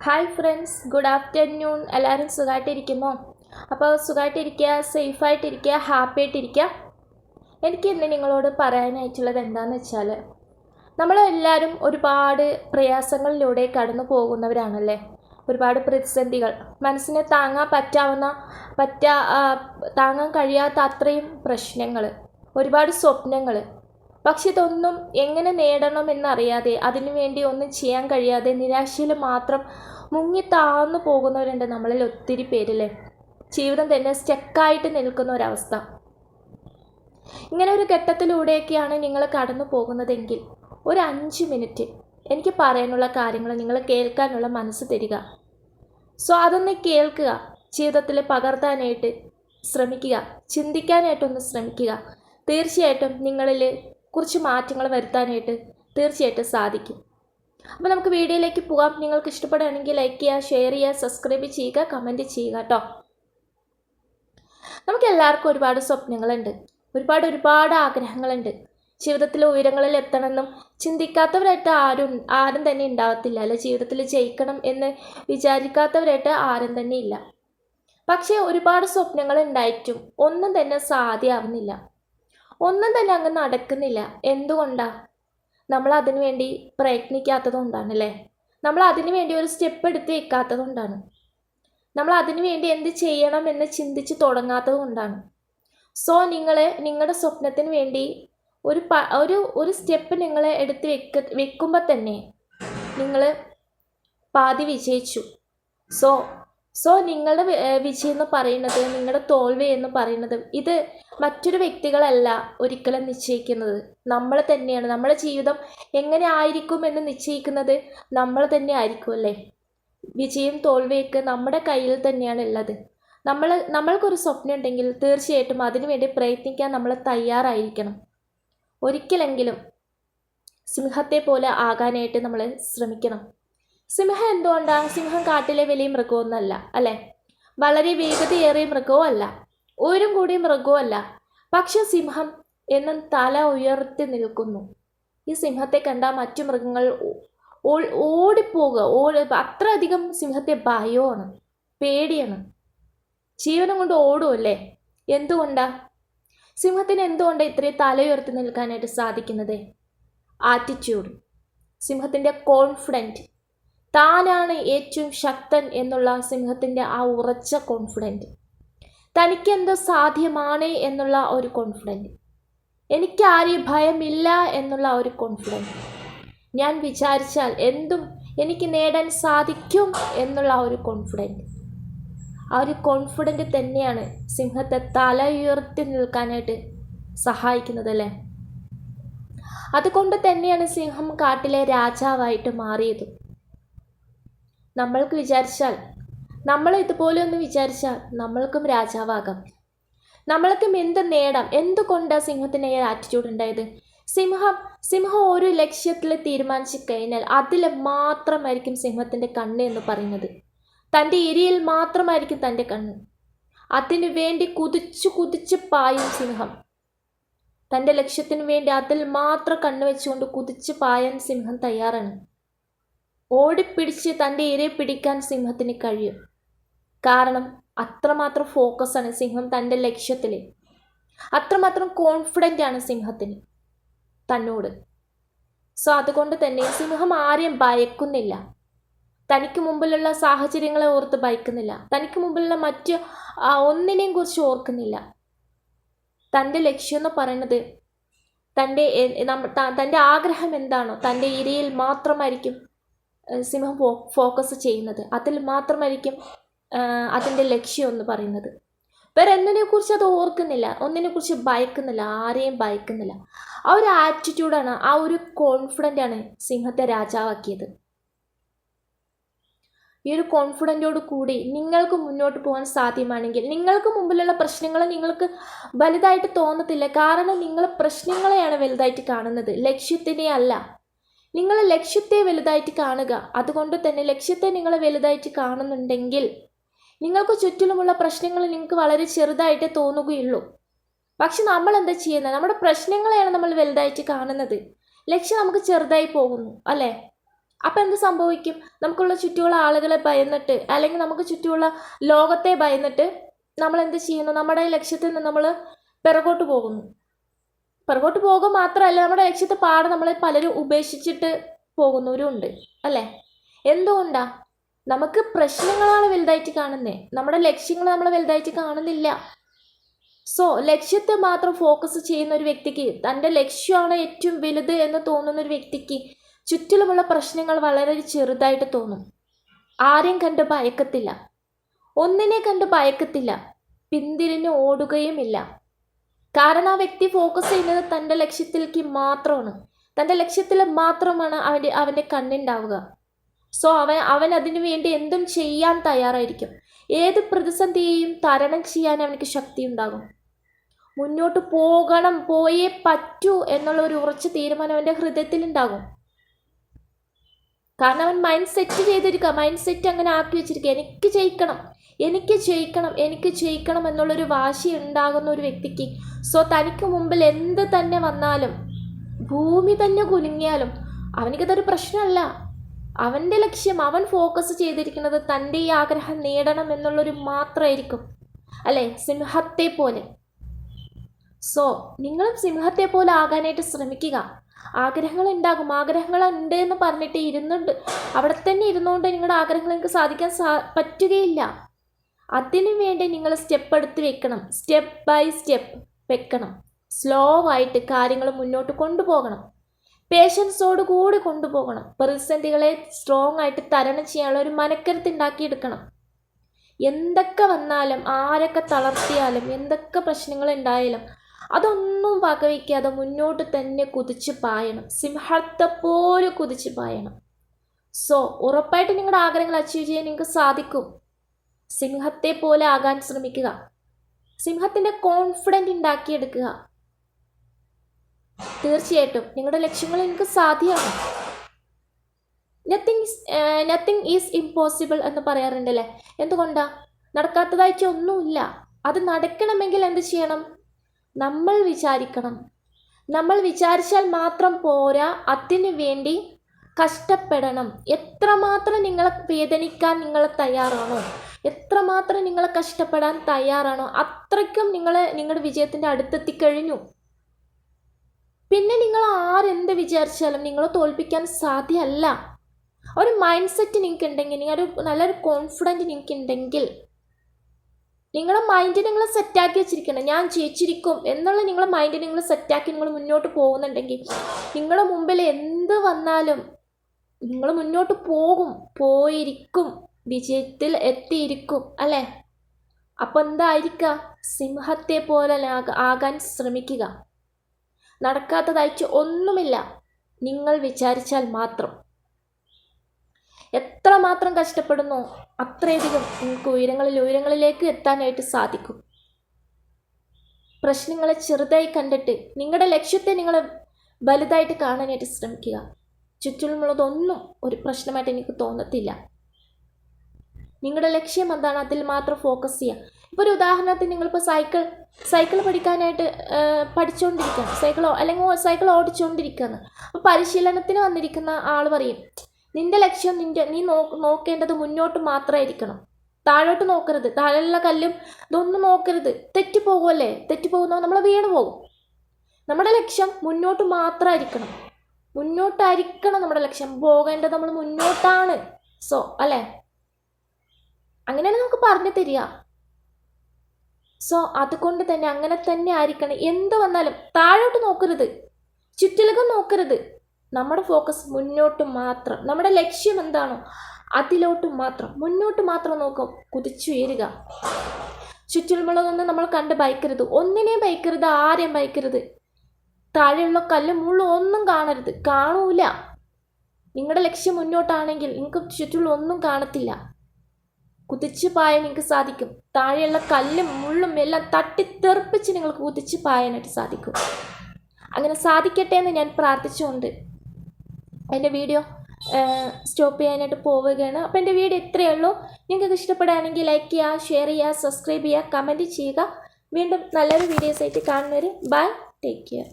Hi friends good afternoon എല്ലാവരും സുഖമായിട്ടിരിക്കുമോ അപ്പോൾ സുഖമായിട്ടിരിക്കുക സേഫായിട്ടിരിക്കുക happy ആയിട്ടിരിക്കുക എനിക്ക് ഇന്ന് നിങ്ങളോട് പറയാനായിട്ടുള്ളത് എന്താണെന്ന് വെച്ചാൽ നമ്മളെല്ലാവരും ഒരുപാട് പ്രയാസങ്ങളിലൂടെ കടന്നു പോകുന്നവരാണല്ലേ? ഒരുപാട് പ്രതിസന്ധികൾ. മനസ്സിനെ താങ്ങാൻ പറ്റാവുന്ന പറ്റാ താങ്ങാൻ കഴിയാത്ത അത്രയും പ്രശ്നങ്ങൾ ഒരുപാട് സ്വപ്നങ്ങൾ പക്ഷെ ഇതൊന്നും എങ്ങനെ നേടണമെന്നറിയാതെ അതിനു വേണ്ടി ഒന്നും ചെയ്യാൻ കഴിയാതെ നിരാശയിൽ മാത്രം മുങ്ങി താഴ്ന്നു പോകുന്നവരുണ്ട് നമ്മളിൽ ഒത്തിരി പേരില്ലേ? ജീവിതം തന്നെ സ്റ്റക്കായിട്ട് നിൽക്കുന്ന ഒരവസ്ഥ. ഇങ്ങനെ ഒരു ഘട്ടത്തിലൂടെയൊക്കെയാണ് നിങ്ങൾ കടന്നു പോകുന്നതെങ്കിൽ ഒരു അഞ്ച് മിനിറ്റ് എനിക്ക് പറയാനുള്ള കാര്യങ്ങൾ നിങ്ങൾ കേൾക്കാനുള്ള മനസ്സ് തരിക. സോ അതൊന്ന് കേൾക്കുക ജീവിതത്തിൽ പകർത്താനായിട്ട് ശ്രമിക്കുക ചിന്തിക്കാനായിട്ടൊന്ന് ശ്രമിക്കുക. തീർച്ചയായിട്ടും നിങ്ങളിൽ കുറച്ച് മാറ്റങ്ങൾ വരുത്താനായിട്ട് തീർച്ചയായിട്ടും സാധിക്കും. അപ്പോൾ നമുക്ക് വീഡിയോയിലേക്ക് പോകാം. നിങ്ങൾക്ക് ഇഷ്ടപ്പെടുകയാണെങ്കിൽ ലൈക്ക് ചെയ്യുക ഷെയർ ചെയ്യുക സബ്സ്ക്രൈബ് ചെയ്യുക കമന്റ് ചെയ്യുക കേട്ടോ. നമുക്ക് എല്ലാവർക്കും ഒരുപാട് സ്വപ്നങ്ങളുണ്ട്. ഒരുപാട് ഒരുപാട് ആഗ്രഹങ്ങളുണ്ട്. ജീവിതത്തിൽ ഉയരങ്ങളിൽ എത്തണമെന്നും ചിന്തിക്കാത്തവരായിട്ട് ആരും ആരും തന്നെ ഉണ്ടാവത്തില്ല അല്ലെ? ജീവിതത്തിൽ ജയിക്കണം എന്ന് വിചാരിക്കാത്തവരായിട്ട് ആരും തന്നെ ഇല്ല. പക്ഷേ ഒരുപാട് സ്വപ്നങ്ങൾ ഉണ്ടായിട്ടും ഒന്നും തന്നെ സാധ്യമാവുന്നില്ല. ഒന്നും തന്നെ അങ്ങ് നടക്കുന്നില്ല. എന്തുകൊണ്ടാ? നമ്മൾ അതിനു വേണ്ടി പ്രയത്നിക്കാത്തത് കൊണ്ടാണല്ലേ നമ്മൾ അതിനു വേണ്ടി ഒരു സ്റ്റെപ്പ് എടുത്ത് വെക്കാത്തത് കൊണ്ടാണ് നമ്മൾ അതിനു വേണ്ടി എന്ത് ചെയ്യണം എന്ന് ചിന്തിച്ച് തുടങ്ങാത്തത് കൊണ്ടാണ് സോ നിങ്ങൾ നിങ്ങളുടെ സ്വപ്നത്തിന് വേണ്ടി ഒരു പ ഒരു ഒരു സ്റ്റെപ്പ് നിങ്ങൾ എടുത്ത് വെക്ക വെക്കുമ്പോൾ തന്നെ നിങ്ങൾ പാതി വിജയിച്ചു. സോ സോ നിങ്ങളുടെ വിജയം എന്ന് പറയുന്നത് നിങ്ങളുടെ തോൽവി എന്ന് പറയുന്നത് ഇത് മറ്റൊരു വ്യക്തികളല്ല ഒരിക്കലും നിശ്ചയിക്കുന്നത്. നമ്മൾ തന്നെയാണ്. നമ്മുടെ ജീവിതം എങ്ങനെ ആയിരിക്കും എന്ന് നിശ്ചയിക്കുന്നത് നമ്മൾ തന്നെ ആയിരിക്കും അല്ലേ? വിജയം തോൽവിയൊക്കെ നമ്മുടെ കയ്യിൽ തന്നെയാണ് ഉള്ളത്. നമ്മൾ നമ്മൾക്കൊരു സ്വപ്നം ഉണ്ടെങ്കിൽ തീർച്ചയായിട്ടും അതിനുവേണ്ടി പ്രയത്നിക്കാൻ നമ്മൾ തയ്യാറായിരിക്കണം. ഒരിക്കലെങ്കിലും സിംഹത്തെ പോലെ ആകാനായിട്ട് നമ്മൾ ശ്രമിക്കണം. സിംഹം എന്തുകൊണ്ടാണ് സിംഹം കാട്ടിലെ വലിയ മൃഗമൊന്നല്ല അല്ലേ? വളരെ വേഗതയേറിയ മൃഗവും അല്ല ഉയരം കൂടിയ മൃഗവും അല്ല പക്ഷെ സിംഹം എന്നും തല ഉയർത്തി നിൽക്കുന്നു. ഈ സിംഹത്തെ കണ്ട മറ്റു മൃഗങ്ങൾ ഓടിപ്പോവുക ഓടി അത്രയധികം സിംഹത്തെ ഭയമാണ് പേടിയാണ്. ജീവനം കൊണ്ട് ഓടുമല്ലേ എന്തുകൊണ്ടാ? സിംഹത്തിന് എന്തുകൊണ്ട് ഇത്രയും തല ഉയർത്തി നിൽക്കാനായിട്ട് സാധിക്കുന്നത്? ആറ്റിറ്റ്യൂഡ് സിംഹത്തിന്റെ കോൺഫിഡന്റ് താനാണ് ഏറ്റവും ശക്തൻ എന്നുള്ള സിംഹത്തിന്റെ ആ ഉറച്ച കോൺഫിഡന്റ് തനിക്കെന്തോ സാധ്യമാണ് എന്നുള്ള ഒരു കോൺഫിഡന്റ് എനിക്കാരെയും ഭയമില്ല എന്നുള്ള ഒരു കോൺഫിഡന്റ് ഞാൻ വിചാരിച്ചാൽ എന്തും എനിക്ക് നേടാൻ സാധിക്കും എന്നുള്ള ഒരു കോൺഫിഡന്റ് ആ ഒരു കോൺഫിഡന്റ് തന്നെയാണ് സിംഹത്തെ തല ഉയർത്തി നിൽക്കാനായിട്ട് സഹായിക്കുന്നതല്ലേ അതുകൊണ്ട് തന്നെയാണ് സിംഹം കാട്ടിലെ രാജാവായിട്ട് മാറിയത്. നമ്മൾക്ക് വിചാരിച്ചാൽ നമ്മൾ ഇതുപോലെ ഒന്ന് വിചാരിച്ചാൽ നമ്മൾക്കും രാജാവാകാം. നമ്മൾക്കും എന്ത് നേടാം? എന്തുകൊണ്ടാണ് സിംഹത്തിന് ഈ ആറ്റിറ്റ്യൂഡ് ഉണ്ടായത്? സിംഹം സിംഹം ഒരു ലക്ഷ്യത്തിൽ തീരുമാനിച്ചു കഴിഞ്ഞാൽ അതിൽ മാത്രമായിരിക്കും സിംഹത്തിന്റെ കണ്ണ് എന്ന് പറയുന്നത്. തന്റെ ഇരയിൽ മാത്രമായിരിക്കും തന്റെ കണ്ണ്. അതിനു വേണ്ടി കുതിച്ചു കുതിച്ച് പായും സിംഹം. തന്റെ ലക്ഷ്യത്തിന് വേണ്ടി അതിൽ മാത്രം കണ്ണു വെച്ചുകൊണ്ട് കുതിച്ച് പായാൻ സിംഹം തയ്യാറാണ്. ഓടിപ്പിടിച്ച് തന്റെ ഇരയെ പിടിക്കാൻ സിംഹത്തിന് കഴിയും. കാരണം അത്രമാത്രം ഫോക്കസാണ് സിംഹം തന്റെ ലക്ഷ്യത്തിൽ അത്രമാത്രം കോൺഫിഡന്റ് ആണ് സിംഹത്തിന് തന്നോട്. സോ അതുകൊണ്ട് തന്നെ സിംഹം ആരെയും ഭയക്കുന്നില്ല. തനിക്ക് മുമ്പിലുള്ള സാഹചര്യങ്ങളെ ഓർത്ത് ഭയക്കുന്നില്ല. തനിക്ക് മുമ്പിലുള്ള മറ്റ് ഒന്നിനെയും കുറിച്ച് ഓർക്കുന്നില്ല. തന്റെ ലക്ഷ്യം എന്ന് പറയുന്നത് തന്റെ തന്റെ ആഗ്രഹം എന്താണോ തന്റെ ഇരയിൽ മാത്രമായിരിക്കും സിംഹം ഫോ ഫോക്കസ് ചെയ്യുന്നത്. അതിൽ മാത്രമായിരിക്കും അതിന്റെ ലക്ഷ്യം എന്ന് പറയുന്നത്. വേറെ എന്തിനെക്കുറിച്ച് അത് ഓർക്കുന്നില്ല. ഒന്നിനെക്കുറിച്ച് ഭയക്കുന്നില്ല. ആരെയും ഭയക്കുന്നില്ല. ആ ഒരു ആറ്റിറ്റ്യൂഡാണ് ആ ഒരു കോൺഫിഡന്റ് ആണ് സിംഹത്തെ രാജാവാക്കിയത്. ഈ ഒരു കോൺഫിഡന്റോട് കൂടി നിങ്ങൾക്ക് മുന്നോട്ട് പോകാൻ സാധ്യമാണെങ്കിൽ നിങ്ങൾക്ക് മുമ്പിലുള്ള പ്രശ്നങ്ങൾ നിങ്ങൾക്ക് വലുതായിട്ട് തോന്നത്തില്ല. കാരണം നിങ്ങൾ പ്രശ്നങ്ങളെയാണ് വലുതായിട്ട് കാണുന്നത്. ലക്ഷ്യത്തിനെ അല്ല നിങ്ങൾ ലക്ഷ്യത്തെ വലുതായിട്ട് കാണുക. അതുകൊണ്ട് തന്നെ ലക്ഷ്യത്തെ നിങ്ങൾ വലുതായിട്ട് കാണുന്നുണ്ടെങ്കിൽ നിങ്ങൾക്ക് ചുറ്റിലുമുള്ള പ്രശ്നങ്ങൾ നിങ്ങൾക്ക് വളരെ ചെറുതായിട്ട് തോന്നുകയുള്ളൂ. പക്ഷെ നമ്മൾ എന്താ ചെയ്യുന്നത്? നമ്മുടെ പ്രശ്നങ്ങളെയാണ് നമ്മൾ വലുതായിട്ട് കാണുന്നത്. ലക്ഷ്യം നമുക്ക് ചെറുതായി പോകുന്നു അല്ലേ? അപ്പം എന്ത് സംഭവിക്കും? നമുക്കുള്ള ചുറ്റുമുള്ള ആളുകളെ ഭയന്നിട്ട് അല്ലെങ്കിൽ നമുക്ക് ചുറ്റുമുള്ള ലോകത്തെ ഭയന്നിട്ട് നമ്മൾ എന്ത് ചെയ്യുന്നു? നമ്മുടെ ലക്ഷ്യത്തിൽ നിന്ന് നമ്മൾ പിറകോട്ട് പോകുന്നു. പിറകോട്ട് പോകുക മാത്രമല്ല നമ്മുടെ ലക്ഷ്യത്തെ പാടെ നമ്മളെ പലരും ഉപേക്ഷിച്ചിട്ട് പോകുന്നവരും ഉണ്ട് അല്ലേ? എന്തുകൊണ്ടാ? നമുക്ക് പ്രശ്നങ്ങളാണ് വലുതായിട്ട് കാണുന്നത് നമ്മുടെ ലക്ഷ്യങ്ങൾ നമ്മൾ വലുതായിട്ട് കാണുന്നില്ല. സോ ലക്ഷ്യത്തെ മാത്രം ഫോക്കസ് ചെയ്യുന്ന ഒരു വ്യക്തിക്ക് തന്റെ ലക്ഷ്യമാണ് ഏറ്റവും വലുത് എന്ന് തോന്നുന്ന ഒരു വ്യക്തിക്ക് ചുറ്റിലുമുള്ള പ്രശ്നങ്ങൾ വളരെ ചെറുതായിട്ട് തോന്നും. ആരെയും കണ്ട് ഭയക്കത്തില്ല. ഒന്നിനെ കണ്ട് ഭയക്കത്തില്ല. പിന്തിരിഞ്ഞ് ഓടുകയുമില്ല. കാരണം ആ വ്യക്തി ഫോക്കസ് ചെയ്യുന്നത് തന്റെ ലക്ഷ്യത്തിലേക്ക് മാത്രമാണ്. തന്റെ ലക്ഷ്യത്തിൽ മാത്രമാണ് അവന്റെ അവന്റെ കണ്ണുണ്ടാവുക. സോ അവൻ അവൻ അതിനു വേണ്ടി എന്തും ചെയ്യാൻ തയ്യാറായിരിക്കും. ഏത് പ്രതിസന്ധിയെയും തരണം ചെയ്യാൻ അവനക്ക് ശക്തി ഉണ്ടാകും മുന്നോട്ട് പോകണം പോയേ പറ്റൂ എന്നുള്ള ഒരു ഉറച്ച തീരുമാനം അവന്റെ ഹൃദയത്തിൽ ഉണ്ടാകും കാരണം അവൻ മൈൻഡ് സെറ്റ് ചെയ്തിരിക്കുക മൈൻഡ് സെറ്റ് അങ്ങനെ ആക്കി വെച്ചിരിക്കുക. എനിക്ക് ജയിക്കണം. എനിക്ക് ജയിക്കണം എനിക്ക് ജയിക്കണം എന്നുള്ളൊരു വാശി ഉണ്ടാകുന്ന ഒരു വ്യക്തിക്ക്. സോ തനിക്ക് മുമ്പിൽ എന്ത് തന്നെ വന്നാലും ഭൂമി തന്നെ കുലുങ്ങിയാലും അവനിക്കതൊരു പ്രശ്നമല്ല. അവന്റെ ലക്ഷ്യം അവൻ ഫോക്കസ് ചെയ്തിരിക്കുന്നത് തന്റെ ഈ ആഗ്രഹം നേടണം എന്നുള്ളൊരു മാത്രമായിരിക്കും. അല്ലേ? സിംഹത്തെ പോലെ. സോ നിങ്ങളും സിംഹത്തെ പോലെ ആകാനായിട്ട് ശ്രമിക്കുക. ആഗ്രഹങ്ങൾ ഉണ്ടാകും. ആഗ്രഹങ്ങൾ ഉണ്ട് എന്ന് പറഞ്ഞിട്ട് ഇരുന്നുണ്ട്. അവിടെ തന്നെ ഇരുന്നുകൊണ്ട് നിങ്ങളുടെ ആഗ്രഹങ്ങൾക്ക് സാധിക്കാൻ സാ പറ്റുകയില്ല. അതിനു വേണ്ടി നിങ്ങൾ സ്റ്റെപ്പ് എടുത്ത് വെക്കണം. സ്റ്റെപ്പ് ബൈ സ്റ്റെപ്പ് വെക്കണം. സ്ലോ ആയിട്ട് കാര്യങ്ങൾ മുന്നോട്ട് കൊണ്ടുപോകണം. പേഷ്യൻസോട് കൂടി കൊണ്ടുപോകണം. പ്രതിസന്ധികളെ സ്ട്രോങ് ആയിട്ട് തരണം ചെയ്യാനുള്ള ഒരു മനക്കരുത്ത് ഉണ്ടാക്കിയെടുക്കണം. എന്തൊക്കെ വന്നാലും ആരൊക്കെ തളർത്തിയാലും എന്തൊക്കെ പ്രശ്നങ്ങൾ ഉണ്ടായാലും അതൊന്നും വകവയ്ക്കാതെ മുന്നോട്ട് തന്നെ കുതിച്ച് പായണം. സിംഹത്തെ പോലെ കുതിച്ച് പായണം. സോ ഉറപ്പായിട്ട് നിങ്ങളുടെ ആഗ്രഹങ്ങൾ അച്ചീവ് ചെയ്യാൻ നിങ്ങൾക്ക് സാധിക്കും. സിംഹത്തെ പോലെ ആകാൻ ശ്രമിക്കുക. സിംഹത്തിന്റെ കോൺഫിഡന്റ് ഉണ്ടാക്കിയെടുക്കുക. തീർച്ചയായിട്ടും. നിങ്ങളുടെ ലക്ഷ്യങ്ങൾ നിങ്ങൾക്ക് സാധ്യമാണ്. നത്തിങ് നത്തിങ് ഈസ് ഇമ്പോസിബിൾ എന്ന് പറയാറുണ്ടല്ലേ? എന്തുകൊണ്ടാ? നടക്കാത്തതായിട്ട് ഒന്നുമില്ല അത് നടക്കണമെങ്കിൽ എന്ത് ചെയ്യണം? നമ്മൾ വിചാരിക്കണം. നമ്മൾ വിചാരിച്ചാൽ മാത്രം പോരാ. അതിനു വേണ്ടി കഷ്ടപ്പെടണം. എത്രമാത്രം നിങ്ങളെ വേദനിക്കാൻ നിങ്ങൾ തയ്യാറാണോ? എത്രമാത്രം നിങ്ങൾ കഷ്ടപ്പെടാൻ തയ്യാറാണോ? അത്രയ്ക്കും നിങ്ങൾ നിങ്ങളുടെ വിജയത്തിന്റെ അടുത്തെത്തിക്കഴിഞ്ഞു പിന്നെ നിങ്ങൾ ആരെന്ത് വിചാരിച്ചാലും നിങ്ങളെ തോൽപ്പിക്കാൻ സാധ്യമല്ല ഒരു മൈൻഡ് സെറ്റ് നിങ്ങൾക്ക് ഉണ്ടെങ്കിൽ നിങ്ങൾ നല്ലൊരു കോൺഫിഡന്റ് നിങ്ങൾക്ക് ഉണ്ടെങ്കിൽ നിങ്ങളുടെ മൈൻഡ് നിങ്ങൾ സെറ്റാക്കി വെച്ചിരിക്കണം. ഞാൻ ജയിച്ചിരിക്കും എന്നുള്ള നിങ്ങളുടെ മൈൻഡ് നിങ്ങൾ സെറ്റാക്കി നിങ്ങൾ മുന്നോട്ട് പോകുന്നുണ്ടെങ്കിൽ നിങ്ങളുടെ മുമ്പിൽ എന്ത് വന്നാലും നിങ്ങൾ മുന്നോട്ട് പോകും. പോയിരിക്കും. വിജയത്തിൽ എത്തിയിരിക്കും. അല്ലേ? അപ്പം എന്തായിരിക്കുക സിംഹത്തെ പോലെ ആക- ആകാൻ ശ്രമിക്കുക. നടക്കാത്തതായിട്ട് ഒന്നുമില്ല. നിങ്ങൾ വിചാരിച്ചാൽ മാത്രം. എത്ര മാത്രം കഷ്ടപ്പെടുന്നു അത്രയധികം നിങ്ങൾക്ക് ഉയരങ്ങളിൽ ഉയരങ്ങളിലേക്ക് എത്താനായിട്ട് സാധിക്കും. പ്രശ്നങ്ങളെ ചെറുതായി കണ്ടിട്ട് നിങ്ങളുടെ ലക്ഷ്യത്തെ നിങ്ങൾ വലുതായിട്ട് കാണാനായിട്ട് ശ്രമിക്കുക. ചുറ്റിലുമുള്ളതൊന്നും ഒരു പ്രശ്നമായിട്ട് എനിക്ക് തോന്നത്തില്ല. നിങ്ങളുടെ ലക്ഷ്യം എന്താണ് അതിൽ മാത്രം ഫോക്കസ് ചെയ്യുക ഇപ്പോൾ ഒരു ഉദാഹരണത്തിന് നിങ്ങളിപ്പോൾ സൈക്കിൾ സൈക്കിൾ പഠിക്കാനായിട്ട് പഠിച്ചുകൊണ്ടിരിക്കുകയാണ് സൈക്കിൾ അല്ലെങ്കിൽ സൈക്കിൾ ഓടിച്ചുകൊണ്ടിരിക്കുകയാണ് അപ്പോൾ പരിശീലനത്തിന് വന്നിരിക്കുന്ന ആൾ പറയും നിന്റെ ലക്ഷ്യം നിന്റെ നീ നോ നോക്കേണ്ടത് മുന്നോട്ട് മാത്രമായിരിക്കണം താഴോട്ട് നോക്കരുത്. താഴെയുള്ള കല്ലും ഇതൊന്നും നോക്കരുത്. തെറ്റിപ്പോകുമല്ലേ തെറ്റിപ്പോകുന്നോ നമ്മൾ വീണ് പോകും നമ്മുടെ ലക്ഷ്യം മുന്നോട്ട് മാത്രമായിരിക്കണം മുന്നോട്ടായിരിക്കണം നമ്മുടെ ലക്ഷ്യം. പോകേണ്ടത് നമ്മൾ മുന്നോട്ടാണ്. സോ അല്ലേ? അങ്ങനെയാണ് നമുക്ക് പറഞ്ഞു തരിക. സോ അതുകൊണ്ട് തന്നെ അങ്ങനെ തന്നെ ആയിരിക്കണം. എന്ത് വന്നാലും താഴോട്ട് നോക്കരുത്. ചുറ്റിലകം നോക്കരുത്. നമ്മുടെ ഫോക്കസ് മുന്നോട്ട് മാത്രം. നമ്മുടെ ലക്ഷ്യം എന്താണോ അതിലോട്ട് മാത്രം. മുന്നോട്ട് മാത്രം നോക്കും കുതിച്ചുയരുക. ചുറ്റുമുള്ളതൊന്നും നമ്മൾ കണ്ട് ഭയക്കരുത്. ഒന്നിനെയും ഭയക്കരുത് ആരെയും ഭയക്കരുത്. താഴെയുള്ള കല്ല് മുള്ളും ഒന്നും കാണരുത്. കാണൂല. നിങ്ങളുടെ ലക്ഷ്യം മുന്നോട്ടാണെങ്കിൽ നിങ്ങൾക്ക് ചുറ്റുള്ള ഒന്നും കാണത്തില്ല. കുതിച്ചു പായാൻ നിങ്ങൾക്ക് സാധിക്കും. താഴെയുള്ള കല്ലും മുള്ളും എല്ലാം തട്ടിത്തെറിപ്പിച്ച് നിങ്ങൾക്ക് കുതിച്ചു പായാനായിട്ട് സാധിക്കും. അങ്ങനെ സാധിക്കട്ടെ എന്ന് ഞാൻ പ്രാർത്ഥിച്ചുകൊണ്ട് എന്റെ വീഡിയോ സ്റ്റോപ്പ് ചെയ്യാനായിട്ട് പോവുകയാണ്. അപ്പോൾ എന്റെ വീഡിയോ ഇത്രയേ ഉള്ളൂ. നിങ്ങൾക്ക് ഇഷ്ടപ്പെടുകയാണെങ്കിൽ ലൈക്ക് ചെയ്യുക ഷെയർ ചെയ്യുക സബ്സ്ക്രൈബ് ചെയ്യുക കമന്റ് ചെയ്യുക. വീണ്ടും നല്ലൊരു വീഡിയോസ് ആയിട്ട് കാണുന്നവർ ബൈ ടേക്ക് കെയർ.